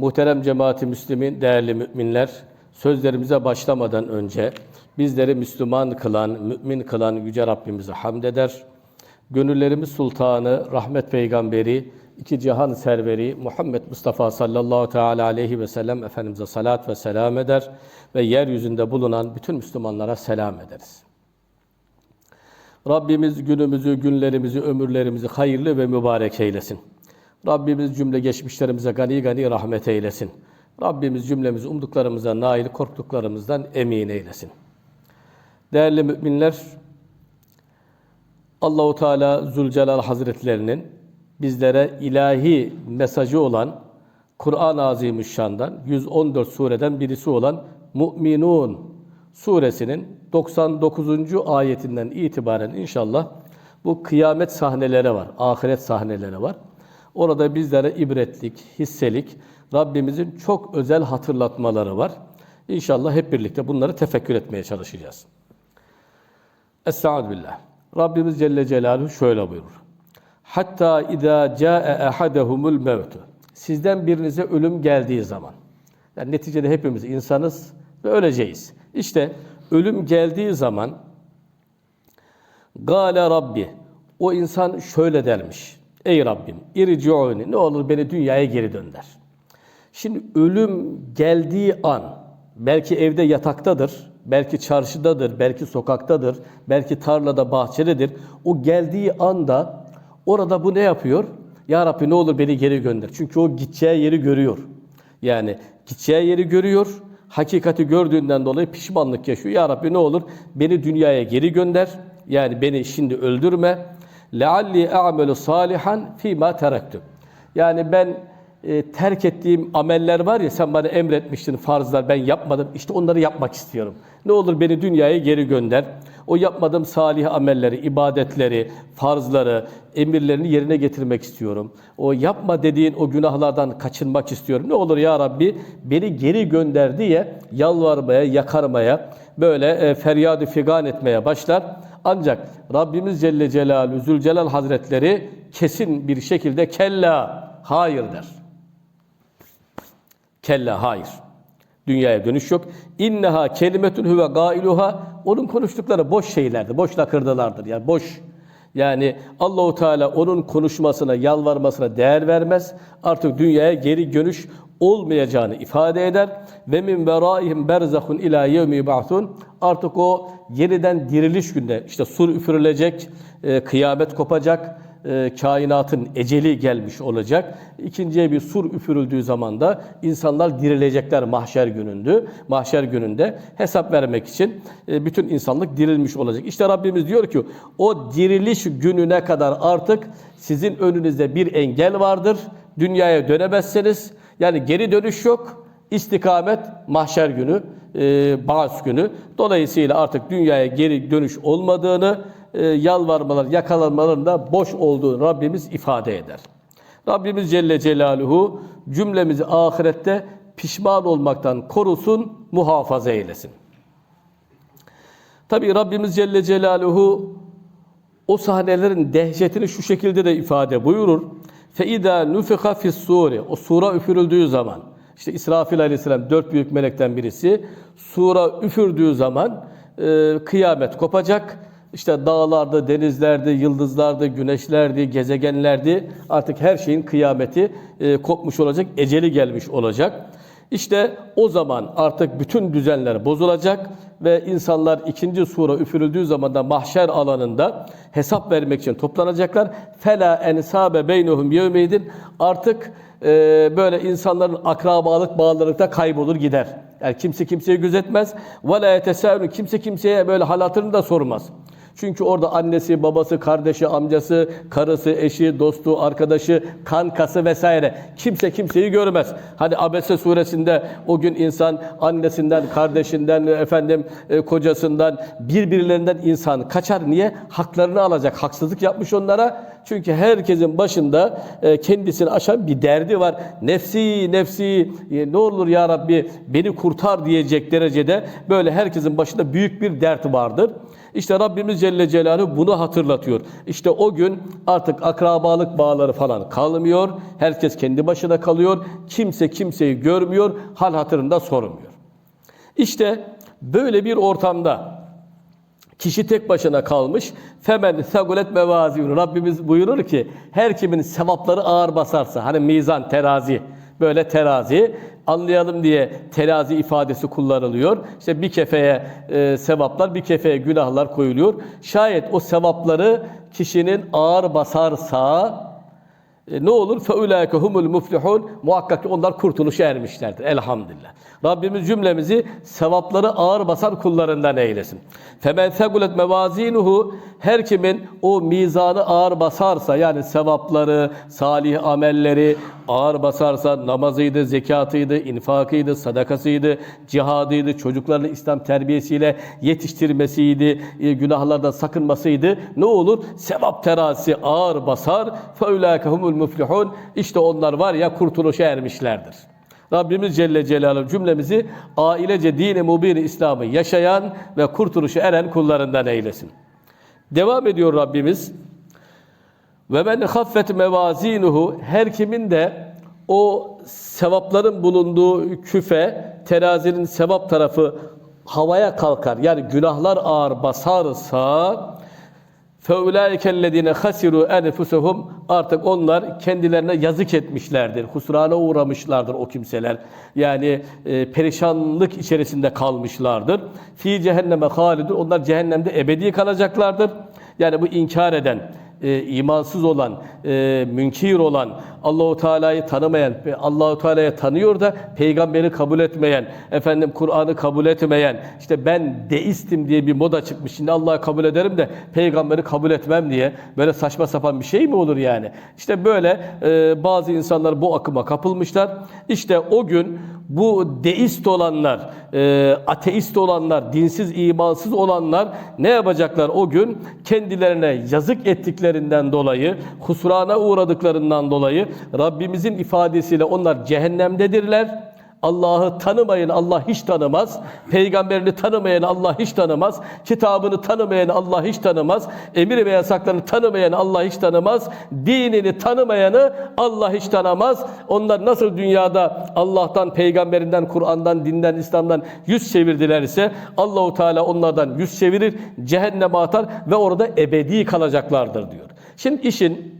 Muhterem cemaati Müslümin, değerli müminler, sözlerimize başlamadan önce bizleri Müslüman kılan, mümin kılan Yüce Rabbimize hamd eder. Gönüllerimiz sultanı, rahmet peygamberi, iki cihan serveri Muhammed Mustafa sallallahu teala aleyhi ve sellem Efendimiz'e salat ve selam eder ve yeryüzünde bulunan bütün Müslümanlara selam ederiz. Rabbimiz günümüzü, günlerimizi, ömürlerimizi hayırlı ve mübarek eylesin. Rabbimiz cümle geçmişlerimize gani gani rahmet eylesin. Rabbimiz cümlemizi umduklarımıza nail, korktuklarımızdan emin eylesin. Değerli müminler, Allahu Teala Zülcelal Hazretlerinin bizlere ilahi mesajı olan Kur'an-ı Azimüşşan'dan 114 sureden birisi olan Mu'minun suresinin 99. ayetinden itibaren inşallah bu kıyamet sahneleri var, ahiret sahneleri var. Orada bizlere ibretlik, hisselik, Rabbimizin çok özel hatırlatmaları var. İnşallah hep birlikte bunları tefekkür etmeye çalışacağız. Estaizu billah. Rabbimiz Celle Celaluhu şöyle buyurur. Hatta idâ câe ehadehumul mevtu. Sizden birinize ölüm geldiği zaman. Yani neticede hepimiz insanız ve öleceğiz. İşte ölüm geldiği zaman Gâle Rabbi o insan şöyle dermiş. Ey Rabbim irci'uni ne olur beni dünyaya geri dönder. Şimdi ölüm geldiği an belki evde yataktadır, belki çarşıdadır, belki sokaktadır, belki tarlada, bahçededir. O geldiği anda orada bu ne yapıyor? Ya Rabbi ne olur beni geri gönder. Çünkü o gideceği yeri görüyor. Yani gideceği yeri görüyor. Hakikati gördüğünden dolayı pişmanlık yaşıyor. Ya Rabbi ne olur beni dünyaya geri gönder. Yani beni şimdi öldürme. لَعَلِّي اَعْمَلُ salihan ف۪ي teraktum. Yani ben e, terk ettiğim ameller var ya sen bana emretmiştin farzlar ben yapmadım. İşte onları yapmak istiyorum. Ne olur beni dünyaya geri gönder. O yapmadığım salih amelleri, ibadetleri, farzları, emirlerini yerine getirmek istiyorum. O yapma dediğin o günahlardan kaçınmak istiyorum. Ne olur ya Rabbi beni geri gönder diye yalvarmaya, yakarmaya, böyle e, feryadı figan etmeye başlar. Ancak Rabbimiz Celle Celaluhu Zülcelal Hazretleri kesin bir şekilde kella hayır der. Kella hayır. Dünyaya dönüş yok. İnneha kelimetun huve gailuha onun konuştukları boş şeylerdir. Boş lakırdılardır. Yani boş yani Allahu Teala onun konuşmasına, yalvarmasına değer vermez. Artık dünyaya geri dönüş olmayacağını ifade eder ve min veraihim berzahun ila yevmi ba'thun artık o yeniden diriliş günde işte sur üfürülecek, e, kıyamet kopacak, e, kainatın eceli gelmiş olacak. İkinciye bir sur üfürüldüğü zaman da insanlar dirilecekler mahşer gününde. Mahşer gününde hesap vermek için e, bütün insanlık dirilmiş olacak. İşte Rabbimiz diyor ki o diriliş gününe kadar artık sizin önünüzde bir engel vardır. Dünyaya dönemezseniz yani geri dönüş yok. İstikamet mahşer günü, e, bağış günü. Dolayısıyla artık dünyaya geri dönüş olmadığını, e, yalvarmalar, yakalanmaların da boş olduğunu Rabbimiz ifade eder. Rabbimiz Celle Celaluhu cümlemizi ahirette pişman olmaktan korusun, muhafaza eylesin. Tabi Rabbimiz Celle Celaluhu o sahnelerin dehşetini şu şekilde de ifade buyurur. فَاِذَا نُفِخَ فِي السُّورِ O sura üfürüldüğü zaman, işte İsrafil aleyhisselam dört büyük melekten birisi, sura üfürdüğü zaman e, kıyamet kopacak. İşte dağlarda, denizlerde, yıldızlarda, güneşlerdi, gezegenlerdi. Artık her şeyin kıyameti e, kopmuş olacak, eceli gelmiş olacak. İşte o zaman artık bütün düzenler bozulacak ve insanlar ikinci sura üfürüldüğü zaman da mahşer alanında hesap vermek için toplanacaklar. Fela ensabe beynuhum yevmeydin artık e, böyle insanların akrabalık bağları da kaybolur gider. Yani kimse kimseyi gözetmez. Ve la kimse kimseye böyle halatını da sormaz. Çünkü orada annesi, babası, kardeşi, amcası, karısı, eşi, dostu, arkadaşı, kankası vesaire. Kimse kimseyi görmez. Hani Abese suresinde o gün insan annesinden, kardeşinden, efendim e, kocasından, birbirlerinden insan kaçar. Niye? Haklarını alacak. Haksızlık yapmış onlara. Çünkü herkesin başında e, kendisini aşan bir derdi var. Nefsi, nefsi, e, ne olur ya Rabbi beni kurtar diyecek derecede böyle herkesin başında büyük bir dert vardır. İşte Rabbimiz Celle Celaluhu bunu hatırlatıyor. İşte o gün artık akrabalık bağları falan kalmıyor. Herkes kendi başına kalıyor. Kimse kimseyi görmüyor. Hal hatırında sormuyor. İşte böyle bir ortamda Kişi tek başına kalmış. Femen segulet mevazinu. Rabbimiz buyurur ki her kimin sevapları ağır basarsa hani mizan terazi böyle terazi anlayalım diye terazi ifadesi kullanılıyor. İşte bir kefeye e, sevaplar, bir kefeye günahlar koyuluyor. Şayet o sevapları kişinin ağır basarsa e, ne olur? فَاُولَٰئِكَ humul muflihun Muhakkak ki onlar kurtuluşa ermişlerdir. Elhamdülillah. Rabbimiz cümlemizi sevapları ağır basan kullarından eylesin. فَمَنْ ثَقُلَتْ مَوَازِينُهُ Her kimin o mizanı ağır basarsa yani sevapları, salih amelleri ağır basarsa namazıydı, zekatıydı, infakıydı, sadakasıydı, cihadıydı, çocuklarını İslam terbiyesiyle yetiştirmesiydi, e, günahlardan sakınmasıydı. Ne olur? Sevap terazisi ağır basar. فَاُولَٰئِكَ humul muflihun İşte onlar var ya kurtuluşa ermişlerdir. Rabbimiz Celle Celaluhu cümlemizi ailece dini mubin İslam'ı yaşayan ve kurtuluşa eren kullarından eylesin. Devam ediyor Rabbimiz. Ve men haffet mevazinuhu her kimin de o sevapların bulunduğu küfe terazinin sevap tarafı havaya kalkar. Yani günahlar ağır basarsa فَاُولَٰئِكَ الَّذ۪ينَ خَسِرُوا اَنْفُسَهُمْ Artık onlar kendilerine yazık etmişlerdir. Husrana uğramışlardır o kimseler. Yani e, perişanlık içerisinde kalmışlardır. Fi cehenneme halidun. Onlar cehennemde ebedi kalacaklardır. Yani bu inkar eden, e, imansız olan, e, münkir olan, Allahu Teala'yı tanımayan, Allahu Teala'yı tanıyor da peygamberi kabul etmeyen, efendim Kur'an'ı kabul etmeyen, işte ben deistim diye bir moda çıkmış. Şimdi Allah'ı kabul ederim de peygamberi kabul etmem diye böyle saçma sapan bir şey mi olur yani? İşte böyle e, bazı insanlar bu akıma kapılmışlar. İşte o gün bu deist olanlar, e, ateist olanlar, dinsiz, imansız olanlar ne yapacaklar o gün? Kendilerine yazık ettiklerinden dolayı, husrana uğradıklarından dolayı Rabbimizin ifadesiyle onlar cehennemdedirler. Allah'ı tanımayın Allah hiç tanımaz. Peygamberini tanımayan Allah hiç tanımaz. Kitabını tanımayan Allah hiç tanımaz. Emir ve yasaklarını tanımayan Allah hiç tanımaz. Dinini tanımayanı Allah hiç tanımaz. Onlar nasıl dünyada Allah'tan, peygamberinden, Kur'an'dan, dinden, İslam'dan yüz çevirdilerse Allahu Teala onlardan yüz çevirir, cehenneme atar ve orada ebedi kalacaklardır diyor. Şimdi işin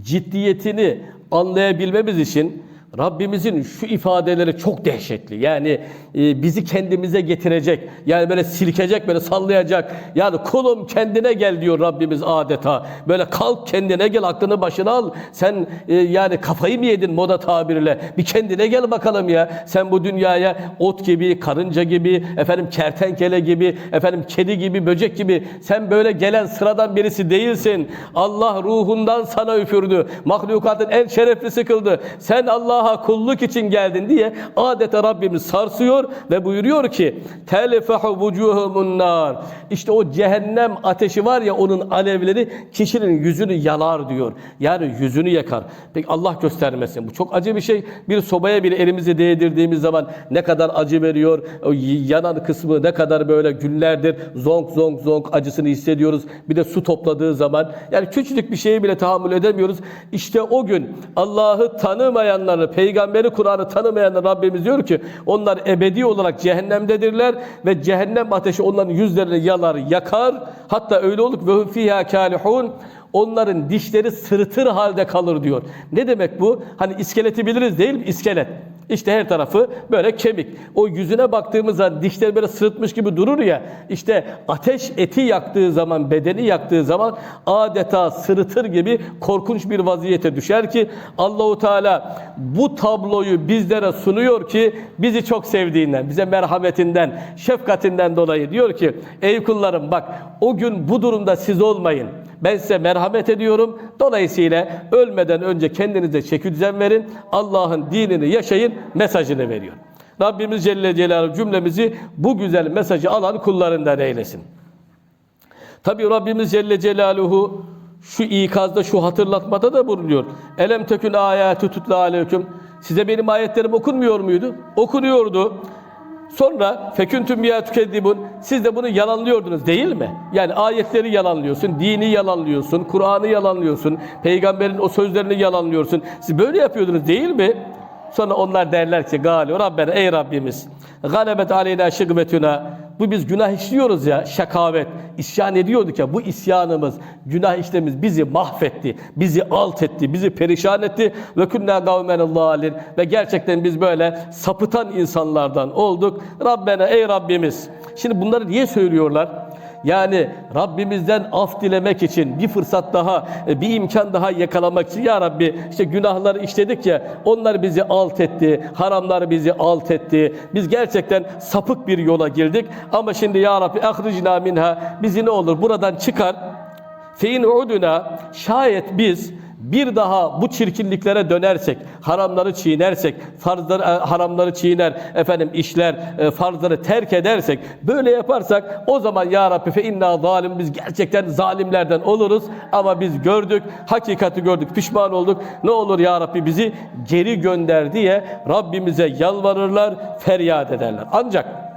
ciddiyetini anlayabilmemiz için Rabbimizin şu ifadeleri çok dehşetli. Yani e, bizi kendimize getirecek. Yani böyle silkecek, böyle sallayacak. Yani kulum kendine gel diyor Rabbimiz adeta. Böyle kalk kendine gel, aklını başına al. Sen e, yani kafayı mı yedin moda tabirle? Bir kendine gel bakalım ya. Sen bu dünyaya ot gibi, karınca gibi, efendim kertenkele gibi, efendim kedi gibi, böcek gibi sen böyle gelen sıradan birisi değilsin. Allah ruhundan sana üfürdü. Mahlukatın en şereflisi kıldı. Sen Allah'a kulluk için geldin diye adeta Rabbimiz sarsıyor ve buyuruyor ki telefehu vucuhumun nar. İşte o cehennem ateşi var ya onun alevleri kişinin yüzünü yalar diyor. Yani yüzünü yakar. Peki Allah göstermesin. Bu çok acı bir şey. Bir sobaya bile elimizi değdirdiğimiz zaman ne kadar acı veriyor. O yanan kısmı ne kadar böyle günlerdir zonk zonk zonk acısını hissediyoruz. Bir de su topladığı zaman yani küçücük bir şeyi bile tahammül edemiyoruz. İşte o gün Allah'ı tanımayanları, peygamberi Kur'an'ı tanımayanlar Rabbimiz diyor ki onlar ebedi olarak cehennemdedirler ve cehennem ateşi onların yüzlerini yalar, yakar. Hatta öyle olup ve hum fiha kalihun onların dişleri sırıtır halde kalır diyor. Ne demek bu? Hani iskeleti biliriz değil mi? İskelet. İşte her tarafı böyle kemik. O yüzüne baktığımız zaman dişleri böyle sırıtmış gibi durur ya. İşte ateş eti yaktığı zaman, bedeni yaktığı zaman adeta sırıtır gibi korkunç bir vaziyete düşer ki Allahu Teala bu tabloyu bizlere sunuyor ki bizi çok sevdiğinden, bize merhametinden, şefkatinden dolayı diyor ki ey kullarım bak o gün bu durumda siz olmayın. Ben size merhamet ediyorum. Dolayısıyla ölmeden önce kendinize çeki düzen verin. Allah'ın dinini yaşayın mesajını veriyor. Rabbimiz Celle Celaluhu cümlemizi bu güzel mesajı alan kullarından eylesin. Tabi Rabbimiz Celle Celaluhu şu ikazda, şu hatırlatmada da bulunuyor. Elem tekün ayatü tutla aleyküm. Size benim ayetlerim okunmuyor muydu? Okunuyordu. Sonra feküntüm ya tükeddibun. Siz de bunu yalanlıyordunuz değil mi? Yani ayetleri yalanlıyorsun, dini yalanlıyorsun, Kur'an'ı yalanlıyorsun, peygamberin o sözlerini yalanlıyorsun. Siz böyle yapıyordunuz değil mi? Sonra onlar derler ki galiba Rabbena ey Rabbimiz galebet aleyna şıkbetuna bu biz günah işliyoruz ya şakavet isyan ediyorduk ya bu isyanımız günah işlemimiz bizi mahvetti bizi alt etti bizi perişan etti. Ve kunna kavmen zalin ve gerçekten biz böyle sapıtan insanlardan olduk. Rabbena ey Rabbimiz. Şimdi bunları niye söylüyorlar yani Rabbimizden af dilemek için bir fırsat daha, e, bir imkan daha yakalamak için ya Rabbi işte günahları işledik ya onlar bizi alt etti, haramlar bizi alt etti. Biz gerçekten sapık bir yola girdik ama şimdi ya Rabbi ahricna minha bizi ne olur buradan çıkar. Fein uduna şayet biz bir daha bu çirkinliklere dönersek, haramları çiğnersek, farzları e, haramları çiğner, efendim işler, e, farzları terk edersek, böyle yaparsak o zaman ya Rabbi fe inna zalim biz gerçekten zalimlerden oluruz ama biz gördük, hakikati gördük, pişman olduk. Ne olur ya Rabbi bizi geri gönder diye Rabbimize yalvarırlar, feryat ederler. Ancak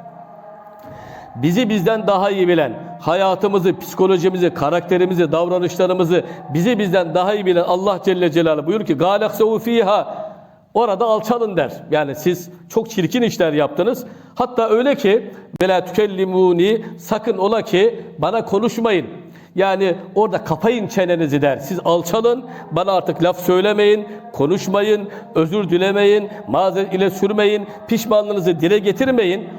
bizi bizden daha iyi bilen, hayatımızı, psikolojimizi, karakterimizi, davranışlarımızı bizi bizden daha iyi bilen Allah Celle Celaluhu buyur ki galaksevu fiha Orada alçalın der. Yani siz çok çirkin işler yaptınız. Hatta öyle ki bela tükellimuni sakın ola ki bana konuşmayın. Yani orada kapayın çenenizi der. Siz alçalın, bana artık laf söylemeyin, konuşmayın, özür dilemeyin, mazeret ile sürmeyin, pişmanlığınızı dile getirmeyin.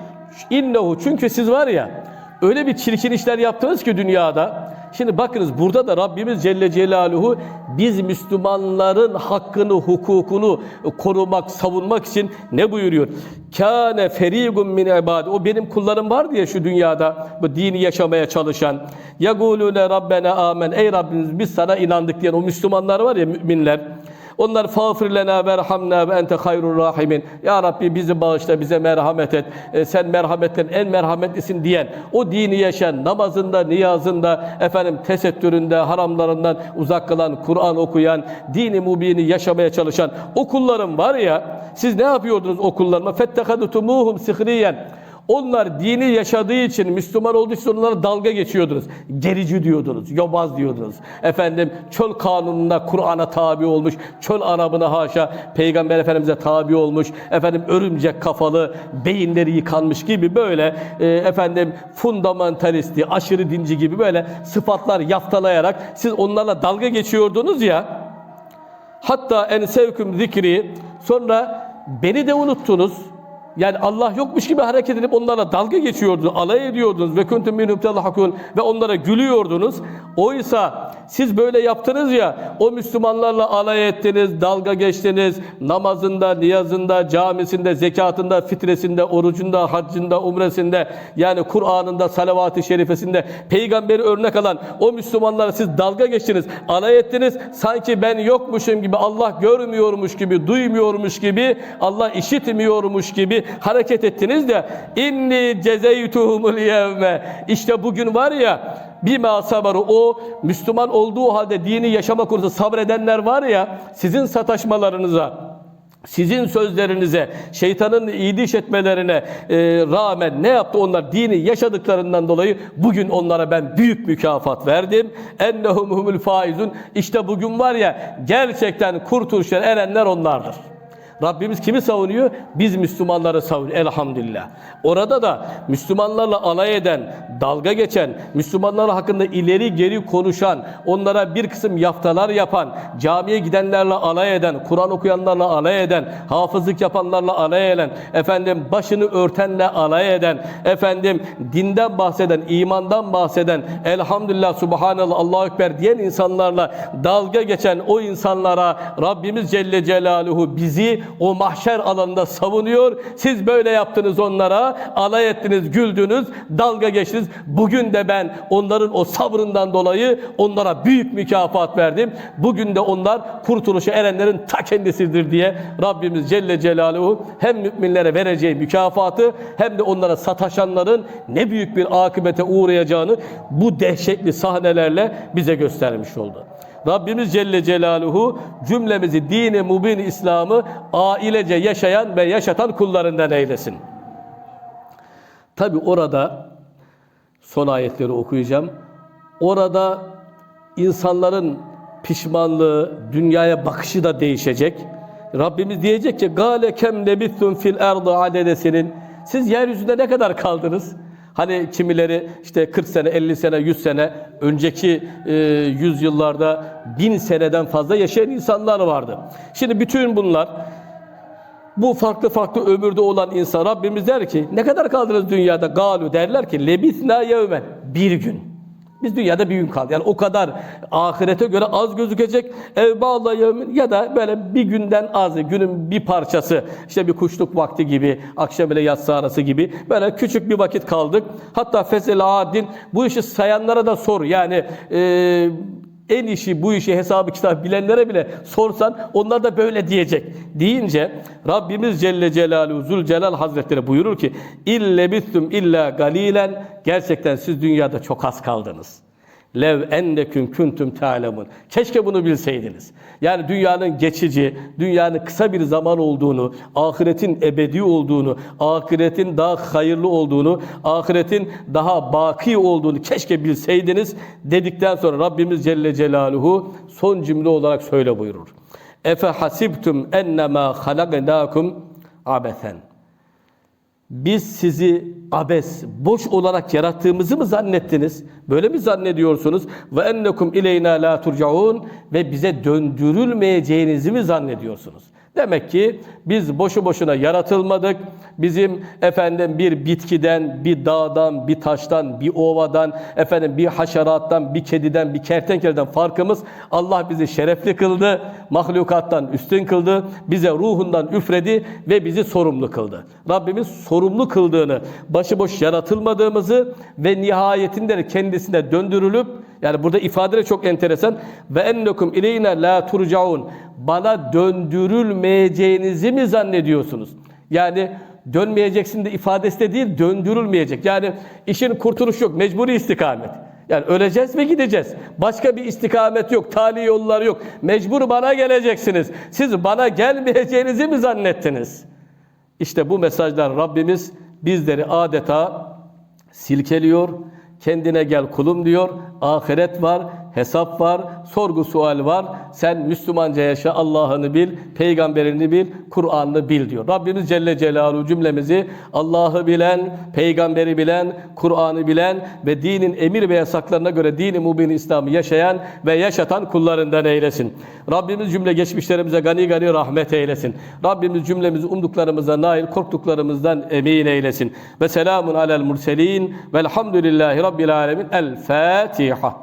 İnnehu çünkü siz var ya öyle bir çirkin işler yaptınız ki dünyada. Şimdi bakınız burada da Rabbimiz Celle Celaluhu biz Müslümanların hakkını, hukukunu korumak, savunmak için ne buyuruyor? Kâne ferîgum min ibâdi. O benim kullarım var diye şu dünyada bu dini yaşamaya çalışan. Yagûlûne Rabbena amen. Ey Rabbimiz biz sana inandık diyen o Müslümanlar var ya müminler. Onlar fağfir lena verhamna ve ente hayrur rahimin. Ya Rabbi bizi bağışla, bize merhamet et. E, sen merhametten en merhametlisin diyen, o dini yaşayan, namazında, niyazında, efendim tesettüründe, haramlarından uzak kalan, Kur'an okuyan, dini mubini yaşamaya çalışan o var ya, siz ne yapıyordunuz o kullarıma? Fettekadutumuhum sihriyen. Onlar dini yaşadığı için, Müslüman olduğu için onlara dalga geçiyordunuz. Gerici diyordunuz, yobaz diyordunuz. Efendim çöl kanununa, Kur'an'a tabi olmuş, çöl arabına haşa Peygamber Efendimiz'e tabi olmuş, efendim örümcek kafalı, beyinleri yıkanmış gibi böyle e, efendim fundamentalisti, aşırı dinci gibi böyle sıfatlar yaftalayarak siz onlarla dalga geçiyordunuz ya. Hatta en sevküm zikri sonra beni de unuttunuz. Yani Allah yokmuş gibi hareket edip onlarla dalga geçiyordunuz, alay ediyordunuz ve kuntum minhum tadhakun ve onlara gülüyordunuz. Oysa siz böyle yaptınız ya, o Müslümanlarla alay ettiniz, dalga geçtiniz, namazında, niyazında, camisinde, zekatında, fitresinde, orucunda, haccında, umresinde, yani Kur'an'ında, salavat-ı şerifesinde peygamberi örnek alan o Müslümanlara siz dalga geçtiniz, alay ettiniz. Sanki ben yokmuşum gibi, Allah görmüyormuş gibi, duymuyormuş gibi, Allah işitmiyormuş gibi hareket ettiniz de inni cezeytuhumul yevme işte bugün var ya bima sabaru o Müslüman olduğu halde dini yaşama konusunda sabredenler var ya sizin sataşmalarınıza sizin sözlerinize, şeytanın iyiliş etmelerine e, rağmen ne yaptı onlar? Dini yaşadıklarından dolayı bugün onlara ben büyük mükafat verdim. Ennehum humul faizun. İşte bugün var ya gerçekten kurtuluşa erenler onlardır. Rabbimiz kimi savunuyor? Biz Müslümanları savunuyor elhamdülillah. Orada da Müslümanlarla alay eden, dalga geçen, Müslümanlar hakkında ileri geri konuşan, onlara bir kısım yaftalar yapan, camiye gidenlerle alay eden, Kur'an okuyanlarla alay eden, hafızlık yapanlarla alay eden, efendim başını örtenle alay eden, efendim dinden bahseden, imandan bahseden, elhamdülillah, subhanallah, Allahu Ekber diyen insanlarla dalga geçen o insanlara Rabbimiz Celle Celaluhu bizi o mahşer alanında savunuyor. Siz böyle yaptınız onlara, alay ettiniz, güldünüz, dalga geçtiniz. Bugün de ben onların o sabrından dolayı onlara büyük mükafat verdim. Bugün de onlar kurtuluşa erenlerin ta kendisidir diye Rabbimiz Celle Celaluhu hem müminlere vereceği mükafatı hem de onlara sataşanların ne büyük bir akıbete uğrayacağını bu dehşetli sahnelerle bize göstermiş oldu. Rabbimiz Celle Celaluhu cümlemizi dini mubin İslam'ı ailece yaşayan ve yaşatan kullarından eylesin. Tabi orada son ayetleri okuyacağım. Orada insanların pişmanlığı, dünyaya bakışı da değişecek. Rabbimiz diyecek ki gale kem lebithun fil erdi adedesinin siz yeryüzünde ne kadar kaldınız? Hani kimileri işte 40 sene, 50 sene, 100 sene önceki e, yüzyıllarda bin seneden fazla yaşayan insanlar vardı. Şimdi bütün bunlar bu farklı farklı ömürde olan insan Rabbimiz der ki ne kadar kaldınız dünyada? Galu derler ki lebithna yevmen bir gün. Biz dünyada bir gün kaldık. Yani o kadar ahirete göre az gözükecek. EvbâAllah yevmin ya da böyle bir günden az, günün bir parçası. işte bir kuşluk vakti gibi, akşam ile yatsı arası gibi. Böyle küçük bir vakit kaldık. Hatta fesel adin bu işi sayanlara da sor. Yani eee en işi bu işi hesabı kitap bilenlere bile sorsan onlar da böyle diyecek. Deyince Rabbimiz Celle Celaluhu Zülcelal Hazretleri buyurur ki ille bittum illa galilen gerçekten siz dünyada çok az kaldınız. Lev enneküm kuntum ta'lemun. Keşke bunu bilseydiniz. Yani dünyanın geçici, dünyanın kısa bir zaman olduğunu, ahiretin ebedi olduğunu, ahiretin daha hayırlı olduğunu, ahiretin daha baki olduğunu keşke bilseydiniz dedikten sonra Rabbimiz Celle Celaluhu son cümle olarak şöyle buyurur. Efe hasibtum ennema halaknakum abesen. Biz sizi abes, boş olarak yarattığımızı mı zannettiniz? Böyle mi zannediyorsunuz? Ve ennekum ileyna la turcaun ve bize döndürülmeyeceğinizi mi zannediyorsunuz? Demek ki biz boşu boşuna yaratılmadık. Bizim efendim bir bitkiden, bir dağdan, bir taştan, bir ovadan, efendim bir haşerattan, bir kediden, bir kertenkeleden farkımız Allah bizi şerefli kıldı, mahlukattan üstün kıldı, bize ruhundan üfredi ve bizi sorumlu kıldı. Rabbimiz sorumlu kıldığını, başıboş yaratılmadığımızı ve nihayetinde de kendisine döndürülüp yani burada ifade çok enteresan. Ve ennekum ileyne la turcaun. Bana döndürülmeyeceğinizi mi zannediyorsunuz? Yani dönmeyeceksin de ifadesi de değil, döndürülmeyecek. Yani işin kurtuluş yok, mecburi istikamet. Yani öleceğiz ve gideceğiz. Başka bir istikamet yok, tali yollar yok. Mecbur bana geleceksiniz. Siz bana gelmeyeceğinizi mi zannettiniz? İşte bu mesajlar Rabbimiz bizleri adeta silkeliyor. Kendine gel kulum diyor. Ahiret var, hesap var, sorgu sual var. Sen Müslümanca yaşa, Allah'ını bil, peygamberini bil, Kur'an'ını bil diyor. Rabbimiz Celle Celaluhu cümlemizi Allah'ı bilen, peygamberi bilen, Kur'an'ı bilen ve dinin emir ve yasaklarına göre dini mubin İslam'ı yaşayan ve yaşatan kullarından eylesin. Rabbimiz cümle geçmişlerimize gani gani rahmet eylesin. Rabbimiz cümlemizi umduklarımıza nail, korktuklarımızdan emin eylesin. Ve selamun alel murselin velhamdülillahi rabbil alemin. El Fatiha. الصحيحة